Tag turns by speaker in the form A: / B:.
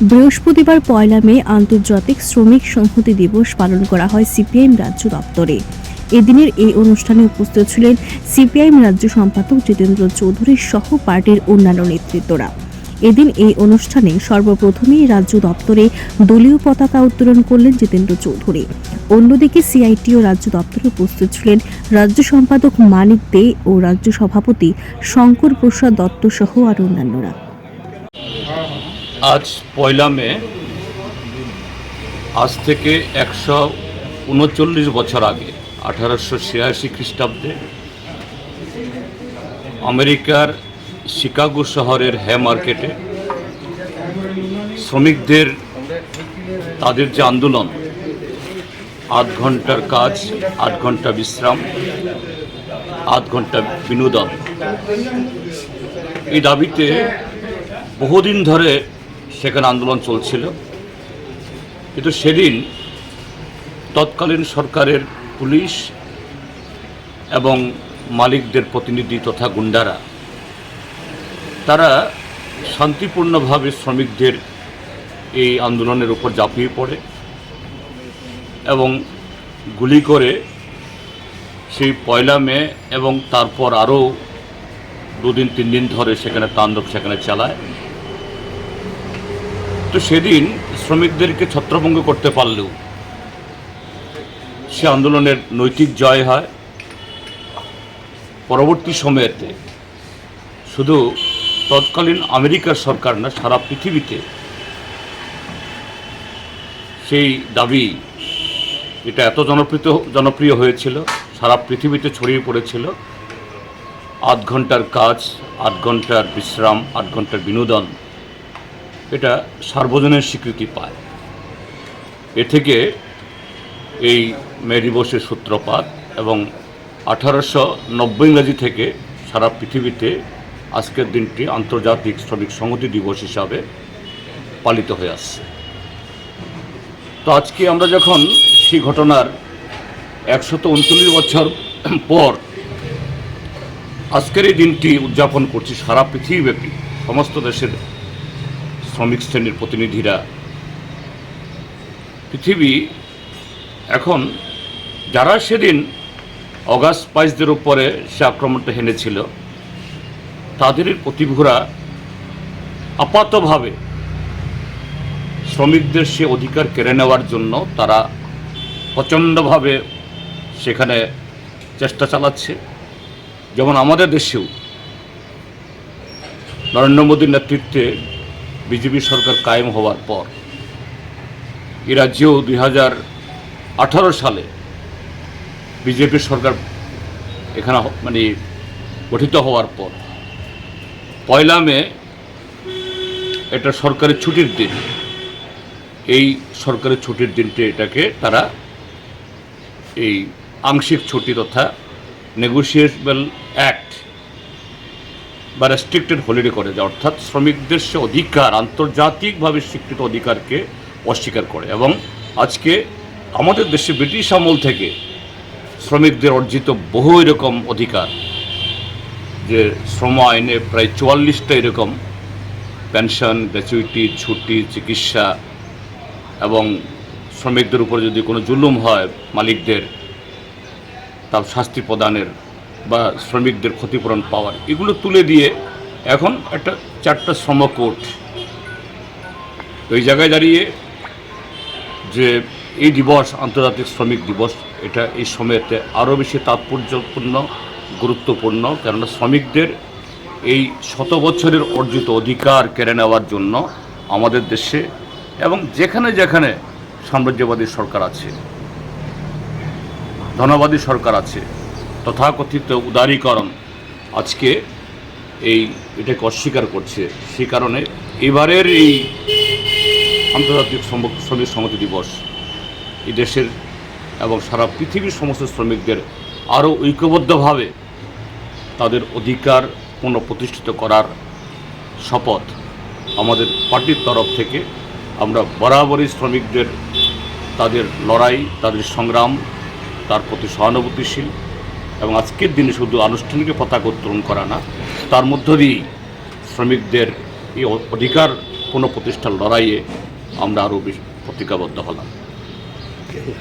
A: বৃহস্পতিবার পয়লা মে আন্তর্জাতিক শ্রমিক সংহতি দিবস পালন করা হয় সিপিআইএম রাজ্য দপ্তরে। এদিনের এই অনুষ্ঠানে উপস্থিত ছিলেন সিপিআইএম রাজ্য সম্পাদক জিতেন্দ্র চৌধুরী সহ পার্টির অন্যান্য নেতৃত্বরা। এদিন এই অনুষ্ঠানে সর্বপ্রথমেই রাজ্য দপ্তরে দলীয় পতাকা উত্তোলন করলেন জিতেন্দ্র চৌধুরী। অন্যদিকে সিআইটি ও রাজ্য দপ্তরে উপস্থিত ছিলেন রাজ্য সম্পাদক মানিক দে ও রাজ্য সভাপতি শঙ্কর প্রসাদ দত্ত সহ আর অন্যান্যরা।
B: আজ পয়লা মে, আজ থেকে একশো উনচল্লিশ বছর আগে, আঠারোশো ছিয়াশি খ্রিস্টাব্দে, আমেরিকার শিকাগো শহরের হ্যা মার্কেটে শ্রমিকদের, তাদের যে আন্দোলন, আধ ঘণ্টার কাজ, আধ ঘণ্টা বিশ্রাম, আধ ঘণ্টা বিনোদন, এই দাবিতে বহুদিন ধরে সেখানে আন্দোলন চলছিল। কিন্তু সেদিন তৎকালীন সরকারের পুলিশ এবং মালিকদের প্রতিনিধি তথা গুন্ডারা, তারা শান্তিপূর্ণভাবে শ্রমিকদের এই আন্দোলনের উপর ঝাঁপিয়ে পড়ে এবং গুলি করে সেই পয়লা মে এবং তারপর আরও দুদিন, তিন দিন ধরে সেখানে তাণ্ডব সেখানে চালায়। তো সেদিন শ্রমিকদেরকে ছত্রভঙ্গ করতে পারলেও সে আন্দোলনের নৈতিক জয় হয়। পরবর্তী সময়েতে শুধু তৎকালীন আমেরিকার সরকার না, সারা পৃথিবীতে সেই দাবি এটা এত জনপ্রিয় জনপ্রিয় হয়েছিল, সারা পৃথিবীতে ছড়িয়ে পড়েছিল। আধ ঘণ্টার কাজ, আধ ঘণ্টার বিশ্রাম, আধ ঘণ্টার বিনোদন এটা সার্বজনীন স্বীকৃতি পায়। এ থেকে এই মে দিবসের সূত্রপাত এবং আঠারোশো নব্বই ইংরাজি থেকে সারা পৃথিবীতে আজকের দিনটি আন্তর্জাতিক শ্রমিক সংহতি দিবস হিসাবে পালিত হয়ে আসছে। তো আজকে আমরা যখন সেই ঘটনার একশত উনচল্লিশ বছর পর আজকের এই দিনটি উদযাপন করছি সারা পৃথিবীব্যাপী সমস্ত দেশের শ্রমিক শ্রেণির প্রতিনিধিরা। পৃথিবী এখন যারা সেদিন অগাস্ট বাইশদের উপরে সে আক্রমণটা হেনেছিল তাদের প্রতিভূরা আপাতভাবে শ্রমিকদের সে অধিকার কেড়ে নেওয়ার জন্য তারা প্রচণ্ডভাবে সেখানে চেষ্টা চালাচ্ছে। যেমন আমাদের দেশেও নরেন্দ্র মোদীর নেতৃত্বে বিজেপি সরকার কায়েম হওয়ার পর এ রাজ্যেও দুই হাজার আঠারো সালে বিজেপি সরকার এখানে মানে গঠিত হওয়ার পর পয়লা মে এটা সরকারের ছুটির দিন। এই সরকারের ছুটির দিনটি এটাকে তারা এই আংশিক ছুটি তথা নেগোসিয়েবল অ্যাক্ট বা রেস্ট্রিক্টেড হলিডে করে দেয় অর্থাৎ শ্রমিকদের সে অধিকার, আন্তর্জাতিকভাবে স্বীকৃত অধিকারকে অস্বীকার করে। এবং আজকে আমাদের দেশে ব্রিটিশ আমল থেকে শ্রমিকদের অর্জিত বহু এরকম অধিকার, যে শ্রম আইনে প্রায় চুয়াল্লিশটা এরকম, পেনশন, গ্র্যাচুইটি, ছুটি, চিকিৎসা এবং শ্রমিকদের উপর যদি কোনো জুলুম হয় মালিকদের, তার শাস্তি প্রদানের বা শ্রমিকদের ক্ষতিপূরণ পাওয়ার, এগুলো তুলে দিয়ে এখন একটা চারটা শ্রম কোর্ট ওই জায়গায় দাঁড়িয়ে যে এই দিবস, আন্তর্জাতিক শ্রমিক দিবস, এটা এই সময়েতে আরও বেশি তাৎপর্যপূর্ণ, গুরুত্বপূর্ণ, কেননা শ্রমিকদের এই শত বছরের অর্জিত অধিকার কেড়ে নেওয়ার জন্য আমাদের দেশে এবং যেখানে যেখানে সাম্রাজ্যবাদী সরকার আছে, ধনবাদী সরকার আছে তথাকথিত উদারীকরণ আজকে এই এটাকে অস্বীকার করছে। সে কারণে এবারের এই আন্তর্জাতিক শ্রমিক সংহতি দিবস এই দেশের এবং সারা পৃথিবীর সমস্ত শ্রমিকদের আরও ঐক্যবদ্ধভাবে তাদের অধিকার পুনঃপ্রতিষ্ঠিত করার শপথ আমাদের পার্টির তরফ থেকে। আমরা বরাবরই শ্রমিকদের তাদের লড়াই, তাদের সংগ্রাম, তার প্রতি সহানুভূতিশীল এবং আজকের দিনে শুধু আনুষ্ঠানিক পতাকা উত্তোলন করা না, তার মধ্য দিয়েই শ্রমিকদের এই অধিকার কোনো প্রতিষ্ঠার লড়াইয়ে আমরা আরও বেশি প্রতিজ্ঞাবদ্ধ হলাম।